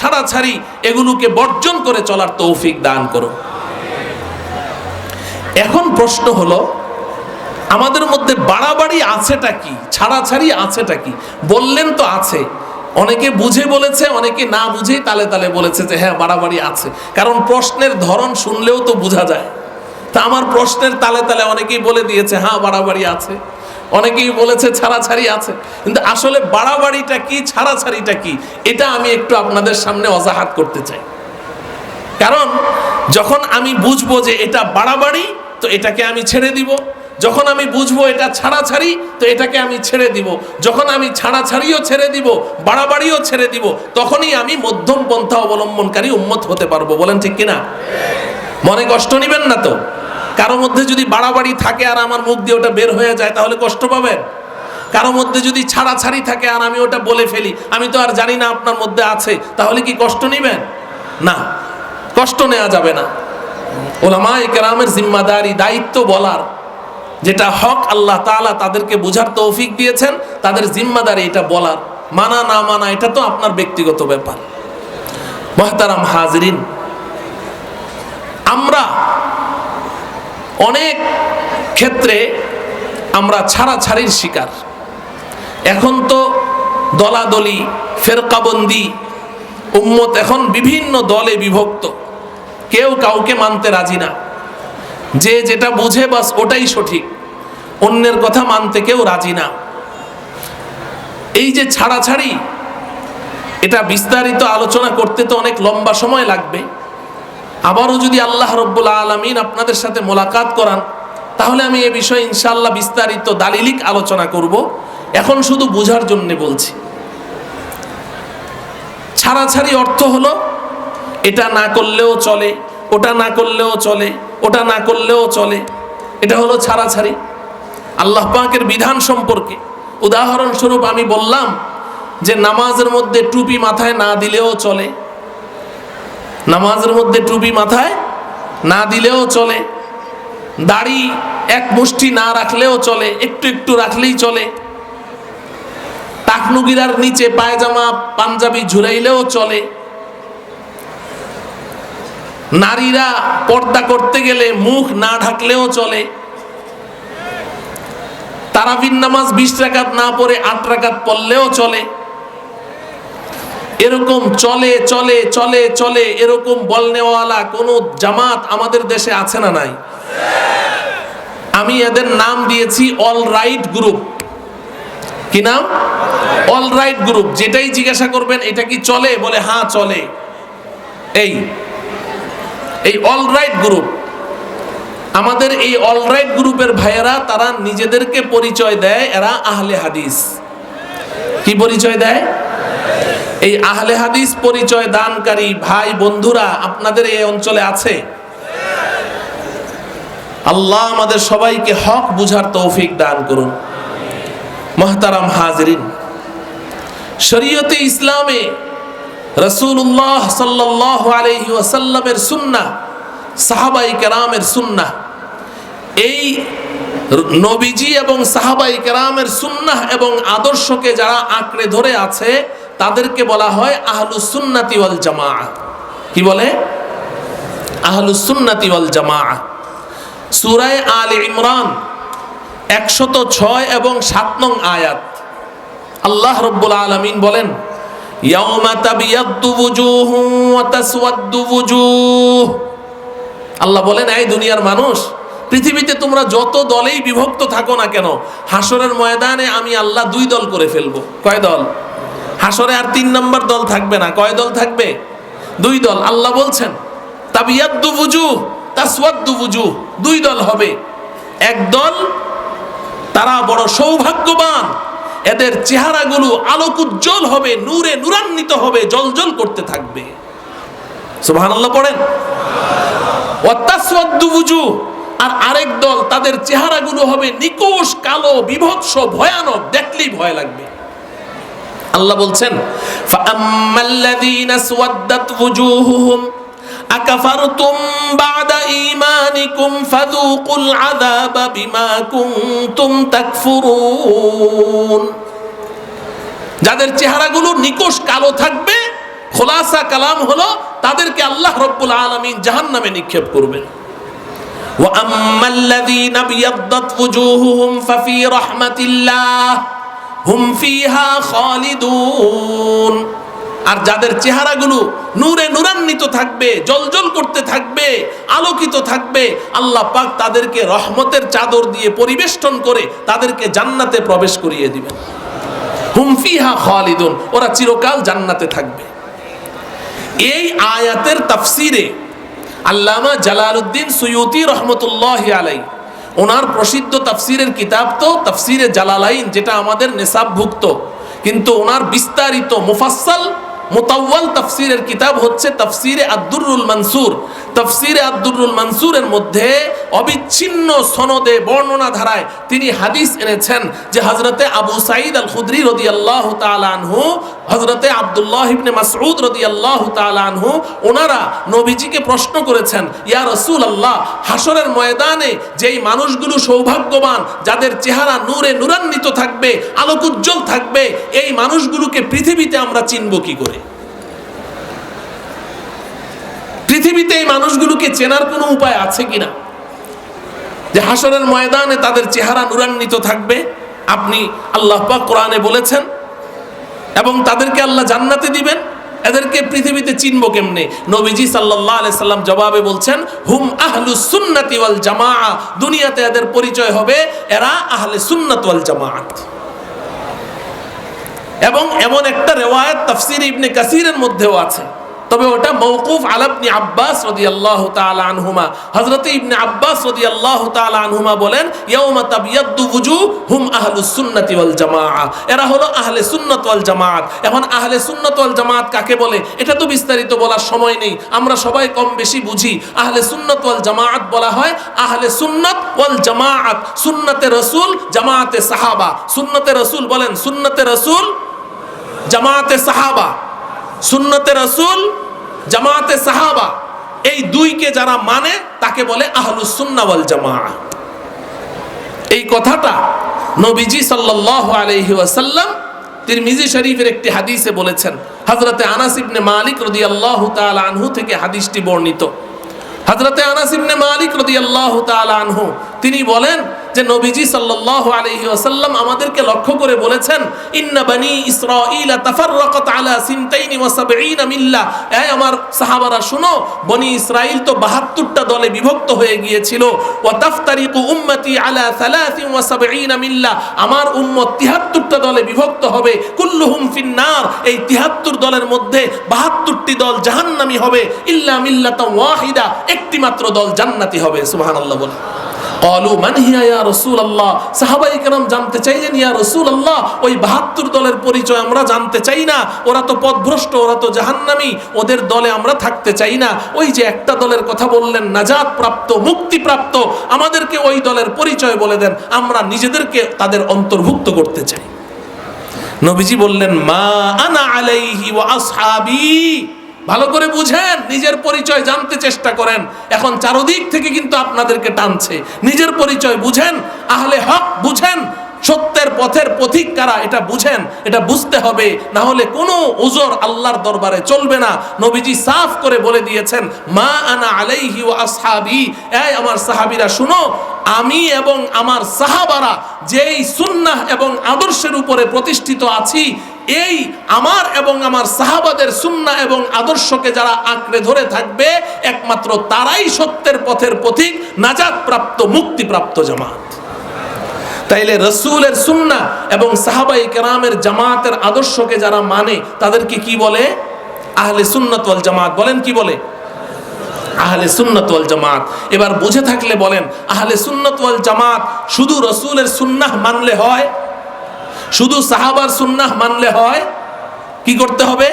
ছাড়াছাড়ি এগুলোকে বর্জন করে চলার তৌফিক দান করো এখন প্রশ্ন হলো, আমাদের মধ্যে বাড়াবাড়ি আছেটা কি? ছাড়াছাড়ি আছেটা কি? বললেন তো আছে। অনেকে বুঝে বলেছে, অনেকে না বুঝেই তালে তালে বলেছে যে হ্যাঁ বাড়াবাড়ি আছে। কারণ প্রশ্নের ধরন শুনলেও তো বোঝা যায়। তা আমার প্রশ্নের তালে তালে অনেকেই বলে দিয়েছে হ্যাঁ বাড়াবাড়ি আছে। অনেকেই বলেছে ছাড়াছাড়ি আছে, কিন্তু আসলে বাড়াবাড়িটা কি, ছাড়াছাড়িটা কি, এটা আমি একটু আপনাদের সামনে অজাহাত করতে চাই। কারণ যখন আমি বুঝব যে এটা বাড়াবাড়ি, তো এটাকে আমি ছেড়ে দিব। যখন আমি বুঝব এটা ছাড়াছাড়ি, তো এটাকে আমি ছেড়ে দিব। যখন আমি ছাড়াছাড়িও ছেড়ে দিব, বাড়াবাড়িও ছেড়ে দিব, তখনই আমি মধ্যম পন্থা অবলম্বনকারী উন্মত হতে পারব। বলেন ঠিক কিনা? মনে কষ্ট নিবেন না তো? কারও মধ্যে যদি বাড়াবাড়ি থাকে আর আমার মুখ দিয়ে ওটা বের হয়ে যায়, তাহলে কষ্ট পাবেন? কারও মধ্যে যদি ছাড়াছাড়ি থাকে আর আমি ওটা বলে ফেলি, আমি তো আর জানি না আপনার মধ্যে আছে, তাহলে কি কষ্ট নেবেন? না, কষ্ট নেওয়া যাবে না। ওলামা কেরামের জিম্মাদারি দায়িত্ব বলার, যেটা হক আল্লাহ তাআলা তাদেরকে বুঝার তৌফিক দিয়েছেন, তাদের জিম্মাদারি এটা বলার। মানা না মানা, এটা তো আপনার ব্যক্তিগত ব্যাপার। মহতারাম হাজরিন, আমরা অনেক ক্ষেত্রে আমরা ছাড়াছাড়ির শিকার। এখন তো দলাদলি, ফেরকাবন্দি, উম্মত এখন বিভিন্ন দলে বিভক্ত। কেউ কাউকে মানতে রাজি না। যে যেটা বুঝে বাস ওটাই সঠিক। অন্যের কথা মানতে কেউ রাজি না। এই যে ছাড়াছাড়ি, এটা বিস্তারিত আলোচনা করতে তো অনেক লম্বা সময় লাগবে। আবারও যদি আল্লাহ রব্বুল আলমিন আপনাদের সাথে মোলাকাত করান, তাহলে আমি এ বিষয়ে ইনশাল্লাহ বিস্তারিত দালিলিক আলোচনা করব। এখন শুধু বোঝার জন্যে বলছি। ছাড়াছাড়ি অর্থ হলো, এটা না করলেও চলে, ওটা না করলেও চলে, ওটা না করলেও চলে, এটা হলো ছাড়াছাড়ি। আল্লাহ পাকের বিধান সম্পর্কে উদাহরণস্বরূপ আমি বললাম যে, নামাজের মধ্যে টুপি মাথায় না দিলেও চলে নামাজের মধ্যে টুপি মাথায় না দিলেও চলে, দাড়ি এক মুষ্টি না রাখলেও চলে, একটু একটু রাখলেই চলে, টাকনুগিরার নিচে পায়জামা, পাঞ্জাবি ঝুলাইলেও চলে। নারীরা পর্দা করতে গেলে মুখ না ঢাকলেও চলে। তারাবিন নামাজ বিশ রাকাত না পড়ে আট রাকাত পড়লেও চলে। এরকম চলে চলে চলে চলে, এরকম বলনেওয়ালা কোন জামাত আমাদের দেশে আছে না নাই? আমি এদের নাম দিয়েছি অল রাইট গ্রুপ। কি নাম? All right group. যেটাই জিজ্ঞাসা করবেন, এটা কি চলে? বলে হ্যাঁ চলে। এই এই অল রাইট গ্রুপ। আমাদের এই অল রাইট গ্রুপের ভাইয়েরা, তারা নিজেদেরকে পরিচয় দেয়, এরা আহলে হাদিস। কি পরিচয় দেয়? এই আহলে হাদিস পরিচয় দানকারী ভাই বন্ধুরা, আপনাদের এই অঞ্চলে আছে? আল্লাহ আমাদের সবাইকে হক বুঝার তৌফিক দান করুন। মহতারাম হাজরিন, শরীয়তে ইসলামে রসুল্লাহ সাল্লাহ আলহি ওয়াসাল্লামের সুন্না সাহাবাই কেরামের সুন্না এই নবীজি এবং সাহাবাই কেরামের সুন্নাহ এবং আদর্শকে যারা আঁকড়ে ধরে আছে তাদেরকে বলা হয় আহলু সুন্নাতি ওয়াল জামা কি বলে? আহলু সুন্নাতি ওয়াল জামা সুরায় আল ইমরান, একশত ছয় এবং সাত নং আয়াত। আল্লাহ রব্বুল আলমিন বলেন আল্লাহ বলেন, এই দুনিয়ার মানুষ, পৃথিবীতে তোমরা যত দলেই বিভক্ত থাকো না কেন হাসরের ময়দানে আমি আল্লাহ দুই দল করে ফেলব। কয় দল? হাসরে আর তিন নম্বর দল থাকবে না। কয় দল থাকবে? দুই দল। আল্লাহ বলছেন বুজু বুজু দুই দল হবে। এক দল, তারা বড় সৌভাগ্যবান, এদের চেহারাগুলো আলোক উজ্জ্বল হবে, নূরে নূরান্বিত হবে জলজল করতে থাকবে। সুবহানাল্লাহ পড়েন? আর আরেক দল, তাদের চেহারাগুলো হবে নিকোষ, কালো, বিভৎস, ভয়ানক, দেখলেই ভয় লাগবে। আল্লাহ বলছেন, ফাআম্মাল্লাযীনা সুওয়াদ্দাত ওয়ুজুহুহুম আকাফারতুম বাদা ঈমানিকুম ফাযুকুল আযাবা বিমা কুনতুম তাকফুরুন। যাদের চেহারাগুলো নিকশ কালো থাকবে, খোলাসা কালাম হলো তাদেরকে আল্লাহ রব্বুল আলমিন জাহান্নামে নিক্ষেপ করবেন। ওয়া আম্মাল্লাযীনা বিয়াদদাত ওয়ুজুহুহুম ফাফি রাহমাতিল্লাহ। হুমফিহা খালিদুন। আর যাদের চেহারাগুলো নূরে নূরান্বিত থাকবে জলজল করতে থাকবে, আলোকিত থাকবে, আল্লাহ পাক তাদেরকে রহমতের চাদর দিয়ে পরিবেষ্টন করে তাদেরকে জান্নাতে প্রবেশ করিয়ে দিবেন। হুমফিহা খালিদুন, ওরা চিরকাল জান্নাতে থাকবে। এই আয়াতের তাফসিরে আল্লামা জালালউদ্দিন সুয়ুতি রহমতুল্লাহ আলাই ওনার প্রসিদ্ধ তাফসিরের কিতাব তো তাফসিরে জালালাইন যেটা আমাদের নেশাবভুক্ত। কিন্তু ওনার বিস্তারিত মুফাসসাল মোতাওয়াল তাফসিরের কিতাব হচ্ছে তাফসিরে আব্দুরুল মনসুর। তাফসিরে আব্দুরুল মনসুরের মধ্যে অবিচ্ছিন্ন সনদে বর্ণনা ধারায় তিনি হাদিস এনেছেন যে হজরতে আবু সাইদ আল খুদরি রদি আল্লাহ আনহু হজরতে আবদুল্লাহ ইবনে মাসউদ রদি আল্লাহ আনহু, ওনারা নবীজিকে প্রশ্ন করেছেন, ইয়া রসুল আল্লাহ হাসরের ময়দানে যেই মানুষগুলো সৌভাগ্যবান, যাদের চেহারা নূরে নূরান্বিত থাকবে, আলোক উজ্জ্বল থাকবে, এই মানুষগুলোকে পৃথিবীতে আমরা চিনব কি করে? পৃথিবীতে এই মানুষগুলোকে চেনার কোনো উপায় আছে কিনা? যে হাসরের ময়দানে তাদের চেহারা নুরান্বিত থাকবে, আপনি আল্লাহ পাক কোরআনে বলেছেন, এবং তাদেরকে আল্লাহ জান্নাতে দিবেন, এদেরকে পৃথিবীতে চিনবো কেমনে? নবীজি সাল্লাল্লাহু আলাইহি সাল্লাম জবাবে বলছেন, হুম আহলু সুন্নাতি ওয়াল জামাআ দুনিয়াতে এদের পরিচয় হবে, এরা আহলে সুন্নাত ওয়াল জামাআত এবং এমন একটা রেওয়ায়াত তাফসির ইবনে কাসিরের মধ্যেও আছে। তবে ওটা মৌকুফ আলাবনি আব্বাস রদি আল্লাহ তালা আনহুমা। হজরত ইবনে আব্বাস রদি আল্লাহ তালা আনহুমা বলেন ইয়ৌমা তাবিয়াদ্দু বুজু হুম আহলু সুন্নতি ওয়াল জামাআ। এরা হলো আহলে সুন্নত ওয়াল জামাত এখন আহলে সুন্নত ওয়াল জামাত কাকে বলে? এটা তো বিস্তারিত বলার সময় নেই। আমরা সবাই কম বেশি বুঝি। আহলে সুন্নত ওয়াল জামাত বলা হয় আহলে সুন্নত ওয়াল জামাত সুন্নতে রসুল, জামাতে সাহাবা। সুন্নতে রসুল বলেন, সুন্নতে রসুল, জামাতে সাহাবা। সুন্নতে রসুল, জামাতে সাহাবা। এই দুইকে যারা মানে তাকে বলে আহলুস সুন্না ওয়াল জামা এই কথাটা নবীজি সাল্লাল্লাহু আলাইহি ওয়াসাল্লাম তিরমিজি শরীফের একটি হাদিসে বলেছেন। হযরতে আনাস ইবনে মালিক রাদিয়াল্লাহু তাআলা আনহু থেকে হাদিসটি বর্ণিত। হযরতে আনাস ইবনে মালিক রাদিয়াল্লাহু তাআলা আনহু, তিনি বলেন যে নবীজি সাল্লাল্লাহু আলাইহি ওয়াসাল্লাম আমাদেরকে লক্ষ্য করে বলেছেন, ইন্না বানি ইসরাঈলা তাফাররাকাত আলা সিনতাইনি ওয়া সাবঈনা মিল্লা। এই আমার সাহাবারা, শুনো, বনি ইসরাইল তো 72টা দলে বিভক্ত হয়ে গিয়েছিল। ওয়া তাফতারিকু উম্মতি আলা সালাসিন ওয়া সাবঈনা মিল্লা। আমার উম্মত 73টা দলে বিভক্ত হবে। কুল্লুহুম ফিন্নার। এই 73 দলের মধ্যে 72টি দল জাহান্নামী হবে। ইল্লা মিল্লাতা ওয়াহিদা। একটি মাত্র দল জান্নাতি হবে। সুবহানাল্লাহ বলে কলু মান হিয়া ইয়া রাসূলুল্লাহ সাহাবায়ে কেরাম জানতে চাইলেন, ইয়া রাসূলুল্লাহ ওই 72 দলের পরিচয় আমরা জানতে চাই না। ওরা তো পথভ্রষ্ট, ওরা তো জাহান্নামী, ওদের দলে আমরা থাকতে চাই না। ওই যে একটা দলের কথা বললেন নাজাত প্রাপ্ত মুক্তি প্রাপ্ত আমাদেরকে ওই দলের পরিচয় বলে দেন, আমরা নিজেদেরকে তাদের অন্তর্ভুক্ত করতে চাই। নবীজি বললেন, মা আনা আলাইহি ওয়া আসহাবি। ভালো করে বুঝেন, নিজের পরিচয় জানতে চেষ্টা করেন। এখন চারদিক থেকে কিন্তু আপনাদেরকে টানছে। নিজের পরিচয় বুঝেন, আহলে হক বুঝেন, সত্যের পথের পথিক কারা এটা বুঝেন, এটা বুঝতে হবে। না হলে কোনো ওজোর আল্লাহর দরবারে চলবে না। নবীজি সাফ করে বলে দিয়েছেন, মা আনা আলাইহি ও আসহাবি। এই আমার সাহাবিরা, শুনো, আমি এবং আমার সাহাবারা যেই সুন্নাহ এবং আদর্শের উপরে প্রতিষ্ঠিত আছি এই আমার এবং আমার সাহাবাদের সুন্না এবং আদর্শকে যারা আঁকড়ে ধরে থাকবে, একমাত্র তারাই সত্যের পথের পথিক নাজাত প্রাপ্ত মুক্তিপ্রাপ্ত জামাত। তাইলে রসুলের সুন্না এবং সাহাবাই কেরামের জামাতের আদর্শকে যারা মানে তাদেরকে কি বলে? আহলে সুন্নত জামাত। বলেন কি বলে? আহলে সুন্নত জামাত। এবার বুঝে থাকলে বলেন, আহলে সুন্নত জামাত শুধু রসুলের সুন্নাহ মানলে হয়? শুধু সাহাবার সুন্নাহ মানলে হয়, কি করতে হবে?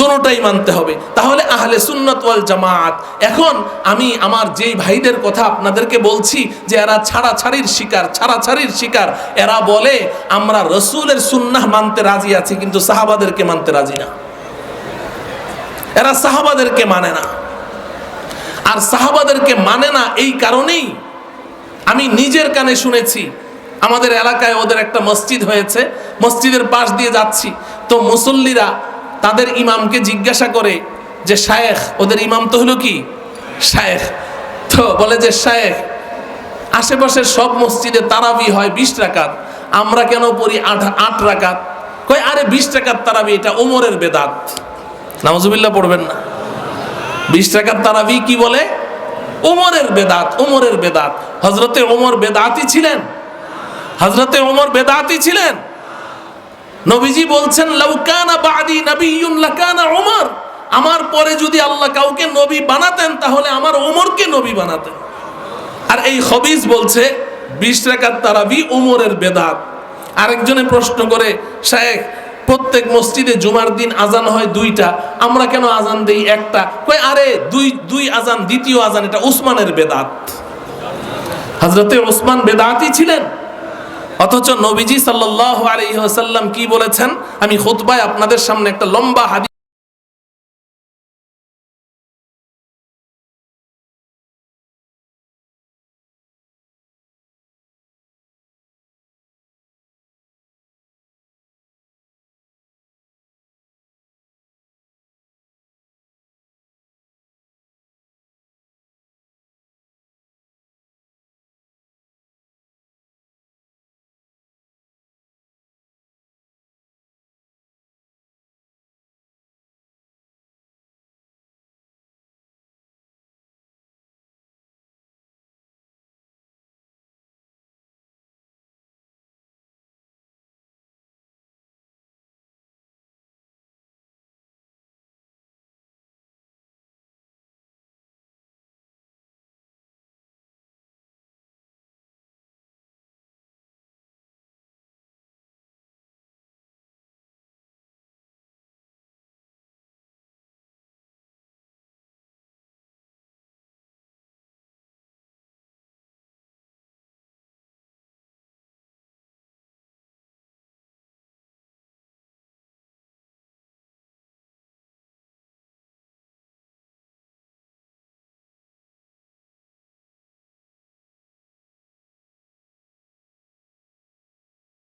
দুটাই মানতে হবে। তাহলে আহলে সুন্নত ওয়াল জামাত, এখন আমি আমার যেই ভাইদের কথা আপনাদেরকে বলছি যে এরা ছাড়াছাড়ির শিকার ছাড়াছাড়ির শিকার, এরা বলে, আমরা রসুলের সুন্নাহ মানতে রাজি আছি, কিন্তু সাহাবাদেরকে মানতে রাজি না। এরা সাহাবাদেরকে মানে না। আর সাহাবাদেরকে মানে না এই কারণেই আমি নিজের কানে শুনেছি আমাদের এলাকায় ওদের একটা মসজিদ হয়েছে। মসজিদের পাশ দিয়ে যাচ্ছি। তো মুসল্লিরা তাদের ইমামকে জিজ্ঞাসা করে যে, শায়েখ, ওদের ইমাম তো হলো কি? শায়েখ। তো বলে যে, শায়েখ, আশেপাশের সব মসজিদে তারাবি হয় বিশ রাকাত। আমরা কেন পড়ি আট আট রাকাত? কই আরে, বিশ টাকার তারাবি, এটা ওমরের বেদাত। নামাজুবিল্লাহ পড়বেন না। বিশ টাকার তারাবি কি বলে? ওমরের বেদাত ওমরের বেদাত। হজরতে ওমর বেদাতই ছিলেন। হজরতে ওমর বেদাতি ছিলেন। নবীজি বলছেন লাউকানা বাদি নবিয়ুন লাকানা ওমর। আমার পরে যদি আল্লাহ কাউকে নবী বানাতেন, তাহলে আমার ওমরকে নবী বানাতেন। আর এই হবিজ বলছে, বিশ টাকার তারাবি উমরের বেদাত। আরেকজনে প্রশ্ন করে, শায়েখ, প্রত্যেক মসজিদে জুমার দিন আজান হয় দুইটা, আমরা কেন আজান দেই একটা? কই আরে, দুই দুই আজান, দ্বিতীয় আজান, এটা উসমানের বেদাত। হজরতে ওসমান বেদাতি ছিলেন। অথচ নবীজি সাল্লাহ আলহিহাসাল্লাম কি বলেছেন? আমি খুতবায় আপনাদের সামনে একটা লম্বা হাদিস